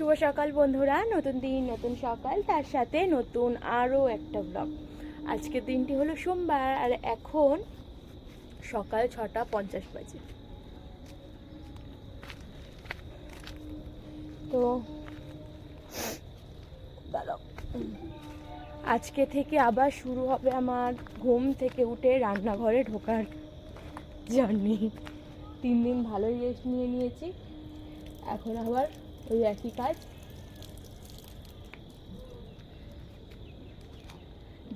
শুভ সকাল বন্ধুরা, নতুন দিন, নতুন সকাল, তার সাথে নতুন আরও একটা ব্লগ আজকের দিনটি হলো সোমবার, আর এখন সকাল ছটা পঞ্চাশ বাজে। তো। আজকে থেকে আবার শুরু হবে আমার ঘুম থেকে উঠে রান্নাঘরে ঢোকার জার্নি তিন দিন ভালোই রেস্ট নিয়ে নিয়েছি। এখন আবার ওই একই কাজ?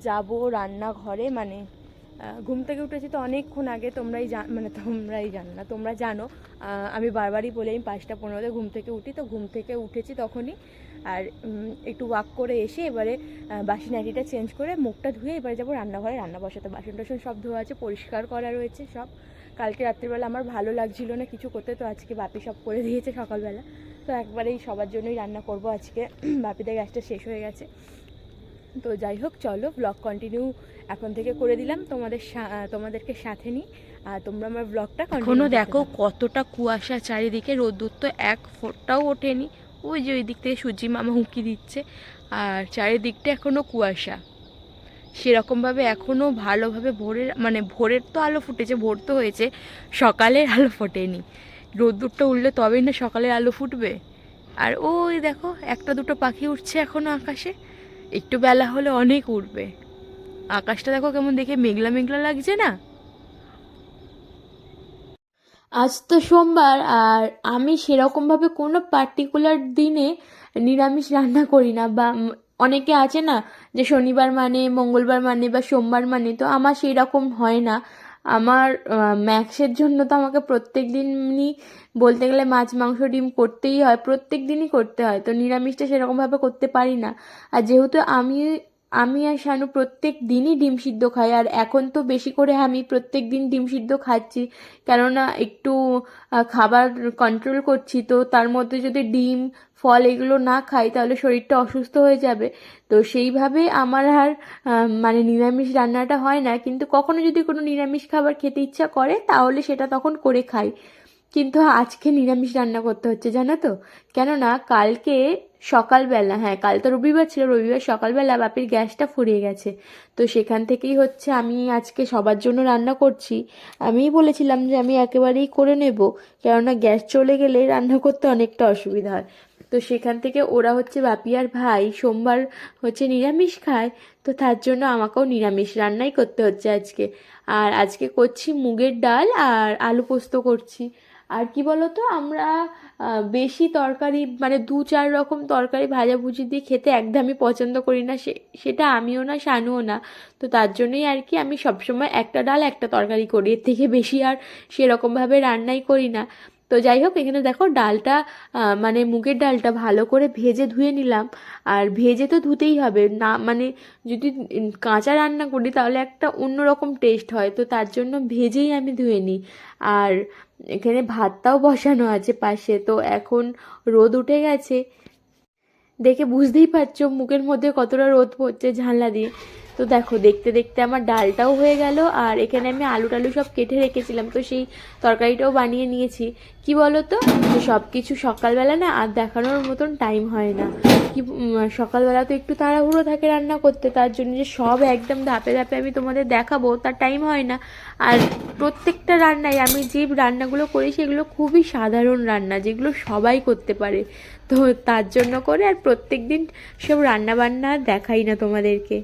যাব রান্নাঘরে মানে ঘুম থেকে উঠেছি তো অনেকক্ষণ আগে তোমরাই জান মানে তোমরাই জানো না তোমরা জানো আমি বারবারই বলি আমি পাঁচটা পনেরোতে ঘুম থেকে উঠি তো ঘুম থেকে উঠেছি তখনই আর একটু ওয়াক করে এসে এবারে আহ, বাসি নাইটিটা চেঞ্জ করে মুখটা ধুয়ে এবারে যাব রান্নাঘরে রান্না বসাতে। বাসন টাসন সব ধোয়া আছে পরিষ্কার করা রয়েছে সব। কালকে রাত্রিবেলা আমার ভালো লাগছিল না কিছু করতে তো আজকে বাপি সব করে দিয়েছে সকালবেলা। তো একবারেই সবার জন্যই রান্না করব আজকে। বাপিদের গ্যাসটা শেষ হয়ে গেছে। তো যাই হোক চলো ব্লগ কন্টিনিউ এখন থেকে করে দিলাম। তোমাদের সা- তোমাদেরকে সাথে নিই। আর তোমরা আমার ব্লগটা এখনও দেখো কতটা কুয়াশা চারিদিকে রোদ্দুর তো এক ফোঁটাও ওঠেনি। ওই যে ওই দিক থেকে সূর্যি মামা হুঁকি দিচ্ছে। আর চারিদিকটা এখনও কুয়াশা। সেরকমভাবে এখনও ভালোভাবে ভোরের মানে ভোরের তো আলো ফুটেছে ভোর তো হয়েছে সকালের আলো ফোটেনি। রোদ্দুরটা উঠলে তবেই না সকালের আলো ফুটবে। আর ওই দেখো, একটা দুটো পাখি উঠছে এখনও আকাশে। একটু বেলা হলে অনেক উঠবে আকাশটা দেখো কেমন দেখে মেঘলা মেঘলা লাগছে না? আজ তো সোমবার, আর আমি সেরকমভাবে কোনো পার্টিকুলার দিনে নিরামিষ রান্না করি না বা অনেকে আছে না যে শনিবার মানে মঙ্গলবার মানে বা সোমবার মানে তো আমার সেই রকম হয় না। আমার ম্যাক্সের জন্য তো আমাকে প্রত্যেক দিনই বলতে গেলে মাছ, মাংস, ডিম করতেই হয়, প্রত্যেক দিনই করতে হয়। তো নিরামিষটা সেরকমভাবে করতে পারি না। আর যেহেতু আমি আমি আর শানু প্রত্যেক দিনই ডিম সিদ্ধ খাই, আর এখন তো বেশি করে আমি প্রত্যেক দিন ডিম সিদ্ধ খাচ্ছি। কেননা একটু খাবার কন্ট্রোল করছি, তো তার মধ্যে যদি ডিম, ফল এগুলো না খাই, তাহলে শরীরটা অসুস্থ হয়ে যাবে। তো সেইভাবে আমার আর মানে নিরামিষ রান্নাটা হয় না। কিন্তু কখনো যদি কোনো নিরামিষ খাবার খেতে ইচ্ছা করে, তাহলে সেটা তখন করে খাই। কিন্তু আজকে নিরামিষ রান্না করতে হচ্ছে, জানো তো? কেননা কালকে সকালবেলা হ্যাঁ কাল তো রবিবার ছিল, রবিবার সকালবেলা বাপির গ্যাসটা ফুরিয়ে গেছে। তো সেখান থেকেই হচ্ছে আমি আজকে সবার জন্য রান্না করছি। আমিই বলেছিলাম যে আমি একেবারেই করে নেব, কেননা গ্যাস চলে গেলে রান্না করতে অনেকটা অসুবিধা হয়। তো সেখান থেকে ওরা হচ্ছে বাপি আর ভাই সোমবার হচ্ছে নিরামিষ খায়, তো তার জন্য আমাকেও নিরামিষ রান্নাই করতে হচ্ছে আজকে। আর আজকে করছি মুগের ডাল আর আলু পোস্ত করছি। আর কি বলতো, আমরা বেশি তরকারি মানে দু চার রকম তরকারি ভাজাভুজি দিয়ে খেতে একদমই পছন্দ করি না। সে, সেটা আমিও না, শানুও না। তো তার জন্যই আর কি আমি সবসময় একটা ডাল, একটা তরকারি করি। এর থেকে বেশি আর সেরকমভাবে রান্নাই করি না। তো যাই হোক, এখানে দেখো ডালটা মানে মুগের ডালটা ভালো করে ভেজে ধুয়ে নিলাম। আর ভেজে তো ধুতেই হবে। না মানে যদি কাঁচা রান্না করি তাহলে একটা অন্যরকম টেস্ট হয়। তো তার জন্য ভেজেই আমি ধুয়ে নিই। আর এখানে ভাতটাও বসানো আছে পাশে। তো এখন রোদ উঠে গেছে। দেখে বুঝতেই পারছ মুখের মধ্যে কতটা রোদ পড়ছে ঝানলা দিয়ে। তো দেখো, দেখতে দেখতে আমার ডালটাও হয়ে গেল আর এখানে আমি আলু টালু সব কেটে রেখেছিলাম, তো সেই তরকারিটাও বানিয়ে নিয়েছি। কি বলো তো সব কিছু সকালবেলা না আর দেখানোর মতন টাইম হয় না। কি সকালবেলা তো একটু তাড়াহুড়ো থাকে রান্না করতে, তার জন্য যে সব একদম ধাপে ধাপে আমি তোমাদের দেখাবো, তার টাইম হয় না। আর প্রত্যেকটা রান্নায় আমি যে রান্নাগুলো করি, সেগুলো খুবই সাধারণ রান্না, যেগুলো সবাই করতে পারে। তো তার জন্য করে আর প্রত্যেক দিন সব রান্নাবান্না দেখাই না তোমাদেরকে।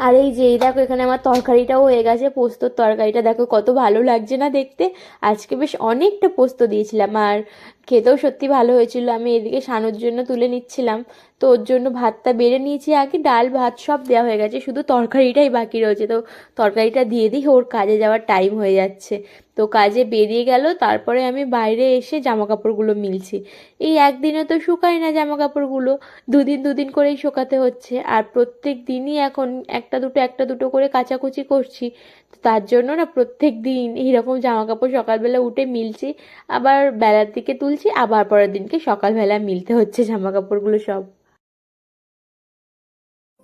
আর এই যে দেখো এখানে আমার তরকারিটাও হয়ে গেছে, পোস্তর তরকারিটা। দেখো কত ভালো লাগছে না দেখতে। আজকে বেশ অনেকটা পোস্ত দিয়েছিলাম। আর খেতেও সত্যি ভালো হয়েছিল। আমি এদিকে সানোর জন্য তুলে নিচ্ছিলাম। তো ওর জন্য ভাতটা বেড়ে নিয়েছি, আগে ডাল, ভাত সব দেওয়া হয়ে গেছে। শুধু তরকারিটাই বাকি রয়েছে। তো তরকারিটা দিয়ে দিই, ওর কাজে যাওয়ার টাইম হয়ে যাচ্ছে। তো কাজে বেরিয়ে গেল, তারপরে আমি বাইরে এসে জামা কাপড়গুলো মিলছি। এই একদিনে তো শুকায় না জামা কাপড়গুলো দুদিন দুদিন করেই শুকাতে হচ্ছে। আর প্রত্যেক দিনই এখন একটা দুটো একটা দুটো করে কাচাকুচি করছি। তো তার জন্য না প্রত্যেক দিন এইরকম জামা কাপড় সকালবেলা উঠে মিলছি। আবার বেলার দিকে তুলছি আবার পরের দিনকে সকালবেলা মিলতে হচ্ছে জামা কাপড়গুলো সব।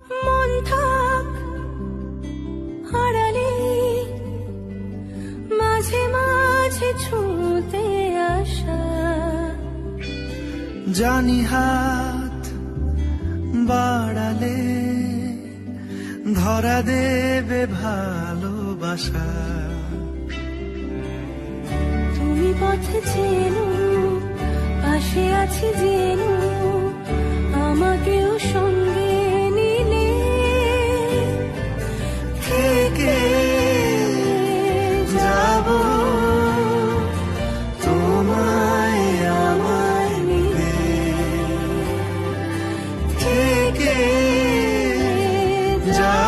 মন মাঝে মাঝে ছুঁতে আসা। জানি হাত বাড়ালে ধরা দেবে ভালোবাসা। তুমি পথে চেনো পাশে আছি জেনো আমাকেও সঙ্গে নিলে। থেকে যাব তোমায় আমায় মিলে থেকে যাব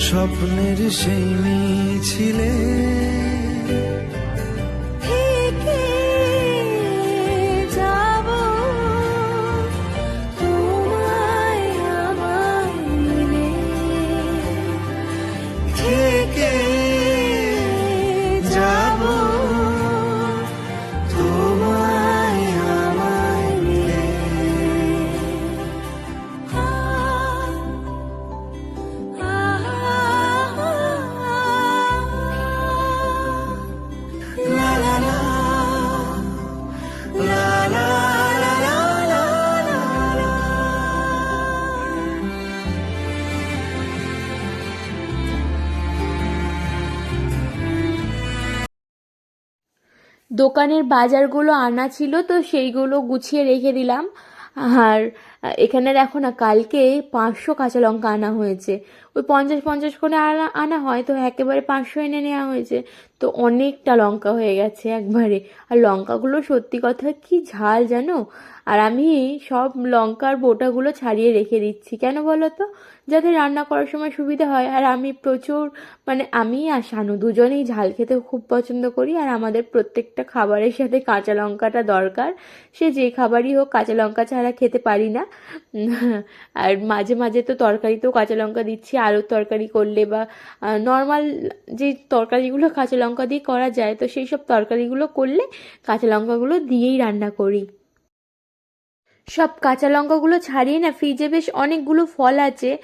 স্বপ্নের সেই মিছিলে থেকে দোকানের বাজারগুলো আনা ছিল, তো সেইগুলো গুছিয়ে রেখে দিলাম। আর এখানে দেখো না, কালকে পাঁচশো কাঁচা লঙ্কা আনা হয়েছে। ওই পঞ্চাশ পঞ্চাশ করে আনা আনা হয়, তো একেবারে পাঁচশো এনে নেওয়া হয়েছে। তো অনেকটা লঙ্কা হয়ে গেছে একবারে। আর লঙ্কাগুলো সত্যি কথা, কি ঝাল জানো? আর আমি সব লঙ্কার বোটাগুলো ছাড়িয়ে রেখে দিচ্ছি। কেন বলো তো? যাতে রান্না করার সময় সুবিধা হয়। আর আমি প্রচুর মানে আমি আর শানু দুজনেই ঝাল খেতে খুব পছন্দ করি। আর আমাদের প্রত্যেকটা খাবারের সাথে কাঁচা লঙ্কাটা দরকার। সে যে খাবারই হোক, কাঁচা লঙ্কা ছাড়া খেতে পারি না। আর মাঝে মাঝে তো তরকারিতেও কাঁচা লঙ্কা দিচ্ছি। আলুর তরকারি করলে বা নর্মাল যে তরকারিগুলো কাঁচা লঙ্কা দিয়ে করা যায়, তো সেই সব তরকারিগুলো করলে কাঁচা লঙ্কাগুলো দিয়েই রান্না করি। সব কাঁচা লঙ্কাগুলো ছাড়িয়ে না ফ্রিজে বেশ অনেকগুলো ফল আছে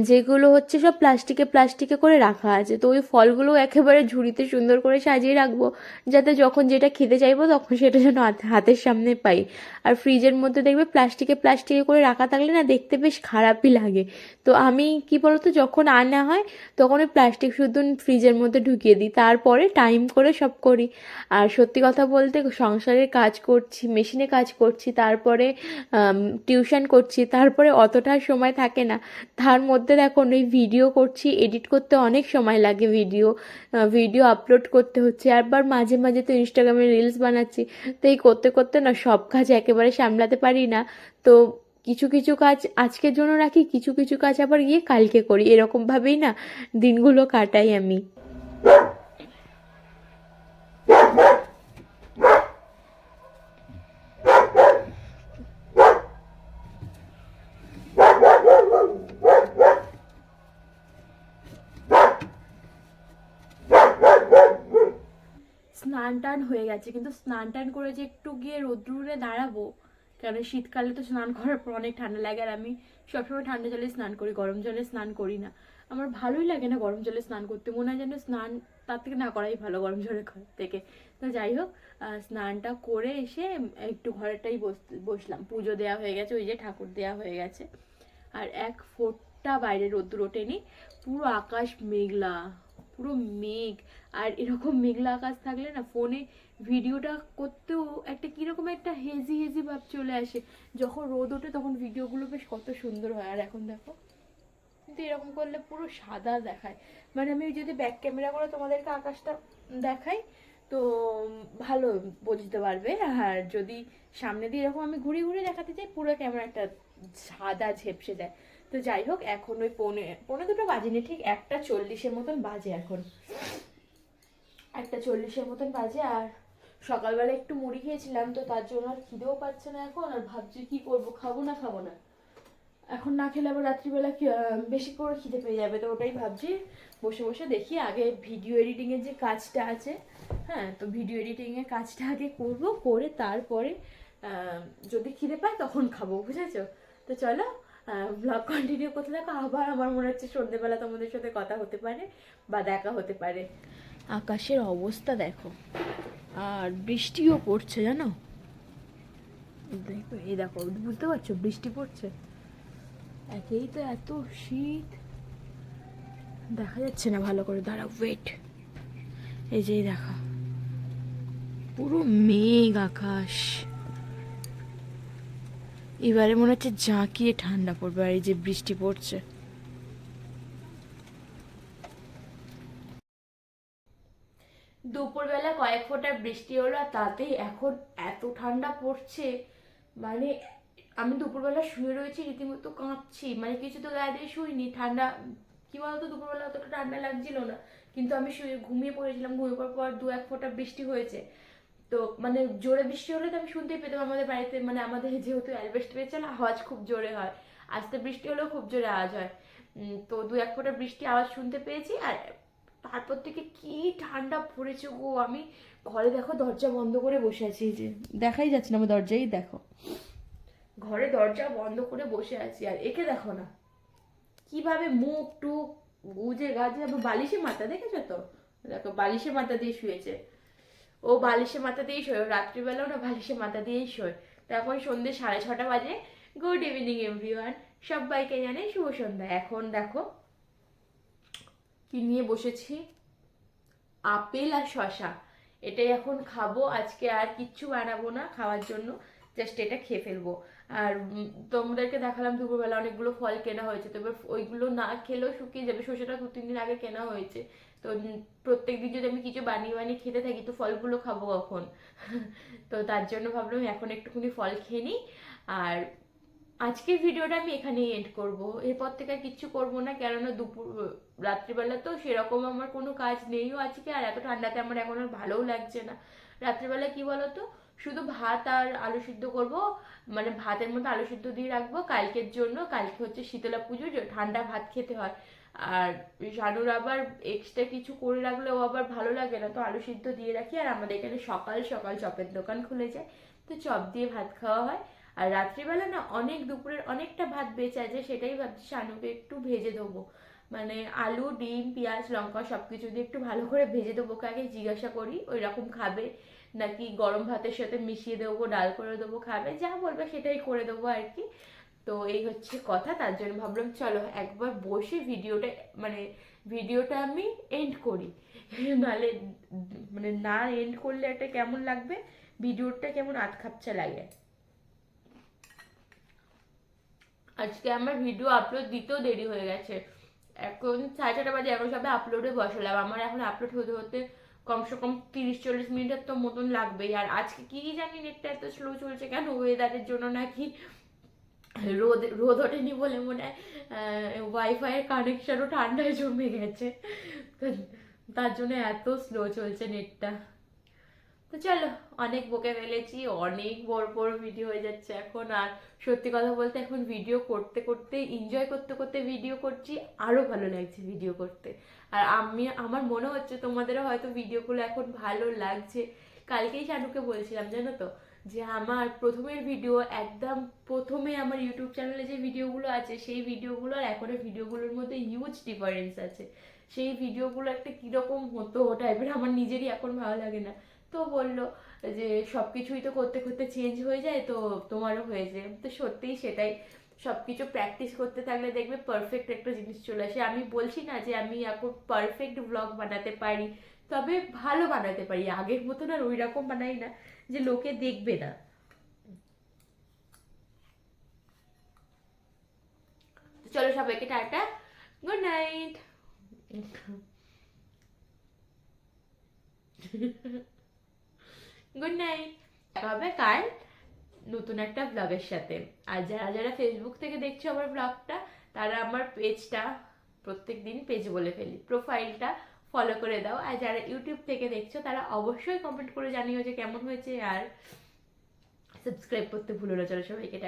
যেগুলো হচ্ছে সব প্লাস্টিকে প্লাস্টিকে করে রাখা আছে। তো ওই ফলগুলো একেবারে ঝুড়িতে সুন্দর করে সাজিয়ে রাখব, যাতে যখন যেটা খেতে চাইব তখন সেটা যেন হাত- হাতের সামনে পাই। আর ফ্রিজের মধ্যে দেখবে প্লাস্টিকে প্লাস্টিকে করে রাখা থাকলে না দেখতে বেশ খারাপই লাগে। তো আমি কি বলতো, যখন আনা হয় তখন ওই প্লাস্টিক শুদ্ধ ফ্রিজের মধ্যে ঢুকিয়ে দিই, তারপরে টাইম করে সব করি। আর সত্যি কথা বলতে সংসারের কাজ করছি মেশিনে কাজ করছি, তারপরে টিউশন করছি, তারপরে অতটা সময় থাকে না। তার মধ্যে দেখো এই ভিডিও করছি এডিট করতে অনেক সময় লাগে ভিডিও ভিডিও আপলোড করতে হচ্ছে। আবার মাঝে মাঝে তো ইনস্টাগ্রামে রিলস বানাচ্ছি। তো এই করতে করতে না সব কাজ একেবারে সামলাতে পারি না। তো কিছু কিছু কাজ আজকের জন্য রাখি, কিছু কিছু কাজ আবার গিয়ে কালকে করি। এরকমভাবেই না দিনগুলো কাটাই আমি স্নান টান হয়ে গেছে, কিন্তু স্নান টান করে যে একটু গিয়ে রোদ্রুরে দাঁড়াবো, কারণ শীতকালে তো স্নান করার পর অনেক ঠান্ডা লাগে আর আমি সবসময় ঠান্ডা জলে স্নান করি, গরম জলে স্নান করি না। আমার ভালোই লাগে না গরম জলে স্নান করতে, মনে হয় যেন স্নান তার থেকে না করাই ভালো গরম জলে থেকে। তো যাই হোক স্নানটা করে এসে একটু ঘরেরটাই বস- বসলাম, পুজো দেওয়া হয়ে গেছে, ওই যে ঠাকুর দেওয়া হয়ে গেছে। আর এক ফোঁটা বাইরে রোদ্দুর ওঠেনি, পুরো আকাশ মেঘলা। পুরো মেঘ। আর এরকম মেঘলা আকাশ থাকলে না ফোনে ভিডিওটা করতেও একটা কীরকম একটা হেজি হেজি ভাব চলে আসে। যখন রোদ ওঠে তখন ভিডিওগুলো বেশ কত সুন্দর হয়। আর এখন দেখো, কিন্তু এরকম করলে পুরো সাদা দেখায়। মানে আমি যদি ব্যাক ক্যামেরা করে তোমাদেরকে আকাশটা দেখাই, তো ভালো বুঝতে পারবে। আর যদি সামনে দিয়ে এরকম আমি ঘুরে ঘুরে দেখাতে চাই, পুরো ক্যামেরাটা সাদা ঝেপসে যায়। তো যাই হোক, এখন ওই পৌনে পৌনে দুটো বাজেনি, ঠিক একটা চল্লিশের মতন বাজে এখন। একটা চল্লিশের মতন বাজে আর সকালবেলা একটু মুড়ি খেয়েছিলাম, তো তার জন্য আর খিদেও পাচ্ছে না এখন, আর ভাবছি কি করব, খাব না খাব না। এখন না খেলে আবার রাত্রিবেলা বেশি করে খিদে পেয়ে যাবে, তো ওটাই ভাবছি। বসে বসে দেখি, আগে ভিডিও এডিটিংয়ের যে কাজটা আছে হ্যাঁ তো ভিডিও এডিটিংয়ের কাজটা আগে করব, করে তারপরে যদি খিদে পায় তখন খাব, বুঝেছ? তো চলো ব্লগ কন্টিনিউ করতে থাকো, আবার আমার মনে হচ্ছে সন্ধ্যেবেলা তোমাদের সাথে কথা হতে পারে বা দেখা হতে পারে। আকাশের অবস্থা দেখো, আর বৃষ্টিও পড়ছে, জানো? দেখো, এই দেখো, বুঝতে পারছ, বৃষ্টি পড়ছে? একেই তো এত শীত। দেখা যাচ্ছে না, ভালো করে দাঁড়া ওয়েট এই যে দেখা, পুরো মেঘ আকাশ। এবারে মনে হচ্ছে জাঁকিয়ে ঠান্ডা পড়বে আর এই যে বৃষ্টি পড়ছে। দুপুরবেলা কয়েক ফোঁটা বৃষ্টি হলো আর তাতেই এখন এত ঠান্ডা পড়ছে মানে আমি দুপুরবেলা শুয়ে রয়েছি, রীতিমতো কাঁপছি মানে কিছু তো গায়ে দিয়ে শুইনি, ঠান্ডা, কি বলতো, দুপুরবেলা অতটা ঠান্ডা লাগছিল না, কিন্তু আমি শুয়ে ঘুমিয়ে পড়েছিলাম, ঘুমিয়ে পড়ার পর দু এক ফোঁটা বৃষ্টি হয়েছে। তো মানে জোরে বৃষ্টি হলে তো আমি শুনতেই পেতাম আমাদের বাড়িতে মানে আমাদের যেহেতু অ্যালবেস্ট পেয়েছে না আওয়াজ খুব জোরে হয়। আস্তে বৃষ্টি হলেও খুব জোরে আওয়াজ হয়। তো দু এক ফোঁটা বৃষ্টি আওয়াজ শুনতে পেয়েছি আর তারপর থেকে কি ঠান্ডা পড়েছে গো আমি ঘরে দেখো দরজা বন্ধ করে বসে আছি যে। দেখাই যাচ্ছে না আমার দরজাই দেখো। ঘরে দরজা বন্ধ করে বসে আছি আর একে দেখো না। কীভাবে মুখ টুক গুজে গাজে আবার বালিশে মাথা দেখেছ তো? দেখো বালিশে মাথা দিয়ে শুয়েছে। ও বালিশে মাথা দিয়েই শোয় রাত্রিবেলা রাত্রিবেলাও না বালিশে মাথা দিয়েই শোয়। তো এখন সন্ধ্যে সাড়ে ছটা বাজে গুড ইভিনিং এভরিওয়ান সবাইকে জানে শুভ সন্ধ্যা। এখন দেখো কি নিয়ে বসেছি? আপেল আর শশা এটাই এখন খাব। আজকে আর কিচ্ছু বানাবো না খাওয়ার জন্য। জাস্ট এটা খেয়ে ফেলব। আর তোমাদেরকে দেখালাম দুপুরবেলা অনেকগুলো ফল কেনা হয়েছে। তো এবার ওইগুলো না খেলেও শুকিয়ে যাবে। শসাটা দু তিন দিন আগে কেনা হয়েছে। তো প্রত্যেক দিন যদি আমি কিছু বানিয়ে বানিয়ে খেতে থাকি, তো ফলগুলো খাব কখন? তো তার জন্য ভাবলাম এখন একটুখানি ফল খেয়ে নিই। আর আজকের ভিডিওটা আমি এখানেই এন্ড করব। এরপর থেকে আর কিচ্ছু করব না। কেননা দুপুর, রাত্রিবেলা তো সেরকম আমার কোনো কাজ নেইও আজকে। আর এত ঠান্ডাতে আমার এখন আর ভালোও লাগছে না। রাত্রিবেলা কি বলতো? শুধু ভাত আর আলু সিদ্ধ করব মানে ভাতের মধ্যে আলু সিদ্ধ দিয়ে রাখব, কালকের জন্য, কালকে হচ্ছে শীতলা পুজো ঠান্ডা ভাত খেতে হয়। আর শানুর আবার এক্সট্রা কিছু করে রাখলে ও আবার ভালো লাগে না, তো আলু সিদ্ধ দিয়ে রাখি। আর আমাদের এখানে সকাল সকাল চপের দোকান খুলে যায়, তো চপ দিয়ে ভাত খাওয়া হয়। আর রাত্রিবেলা না অনেক দুপুরের অনেকটা ভাত বেঁচে আছে সেটাই ভাবছি শানুকে একটু ভেজে দেবো। মানে আলু, ডিম, পেঁয়াজ, লঙ্কা সব কিছু দিয়ে একটু ভালো করে ভেজে দেবো আগে জিজ্ঞাসা করি, ওই রকম খাবে। নাকি গরম ভাতের সাথে মিশিয়ে দেবো, ডাল করে দেবো, খাবে, যা বলবে সেটাই করে দেবো আর কি। তো এই হচ্ছে কথা, তার জন্য ভাবলাম চলো একবার বসে ভিডিওটা মানে ভিডিওটা আমি এন্ড করি। নাহলে মানে না এন্ড করলে একটা কেমন লাগবে? ভিডিওটা কেমন আধ খাপচা লাগে? আজকে আমার ভিডিও আপলোড দিতেও দেরি হয়ে গেছে। এখন সাড়ে ছটা বাজে, এখন সবে আপলোডে বসালাম। আমার এখন আপলোড হতে হতে কমসে কম তিরিশ, চল্লিশ মিনিটের তো মতন লাগবেই। আর আজকে কি জানি নেটটা এত স্লো চলছে কেন ওয়েদারের জন্য নাকি রোদ রোদ ওঠেনি বলে মনে হয় ওয়াইফাইয়ের কানেকশানও ঠান্ডায় জমে গেছে। তার জন্য এত স্লো চলছে নেটটা। তো চলো, অনেক বকে ফেলেছি, অনেক বড় বড় ভিডিও হয়ে যাচ্ছে এখন। আর সত্যি কথা বলতে এখন ভিডিও করতে করতে এনজয় করতে করতে ভিডিও করছি আরও ভালো লাগছে ভিডিও করতে। আর আমি, আমার মনে হচ্ছে তোমাদেরও হয়তো ভিডিওগুলো এখন ভালো লাগছে। কালকেই শানুকে বলছিলাম, জানো তো, যে আমার প্রথমের ভিডিও একদম প্রথমে আমার ইউটিউব চ্যানেলে যে ভিডিওগুলো আছে, সেই ভিডিওগুলো আর এখনের ভিডিওগুলোর মধ্যে হিউজ ডিফারেন্স আছে। সেই ভিডিওগুলো একটা কীরকম হতো টাইপের আমার নিজেরই এখন ভালো লাগে না। তো বলল যে সব কিছুই তো করতে করতে চেঞ্জ হয়ে যায়, তো তোমারও হয়ে যায়। তো সত্যিই সেটাই। সব কিছু প্র্যাকটিস করতে থাকলে দেখবে পারফেক্ট একটা জিনিস চলে আসে। আমি বলছি না যে আমি এখন পারফেক্ট ব্লগ বানাতে পারি, তবে ভালো বানাতে পারি। আগের মতন আর ওই রকম বানাই না যে লোকে দেখবে না। চলো সবাইকে tata. Good night good night দেখা হবে কাল নতুন একটা ব্লগের সাথে। আর যারা যারা ফেসবুক থেকে দেখছ আমার ব্লগটা তারা আমার পেজটা প্রত্যেক দিন পেজ বলে ফেলি। প্রোফাইলটা ফলো করে দাও। আর যারা ইউটিউব থেকে দেখছ, তারা অবশ্যই কমেন্ট করে জানিও যে কেমন হয়েছে। আর সাবস্ক্রাইব করতে ভুলো না। চলো সবাইকে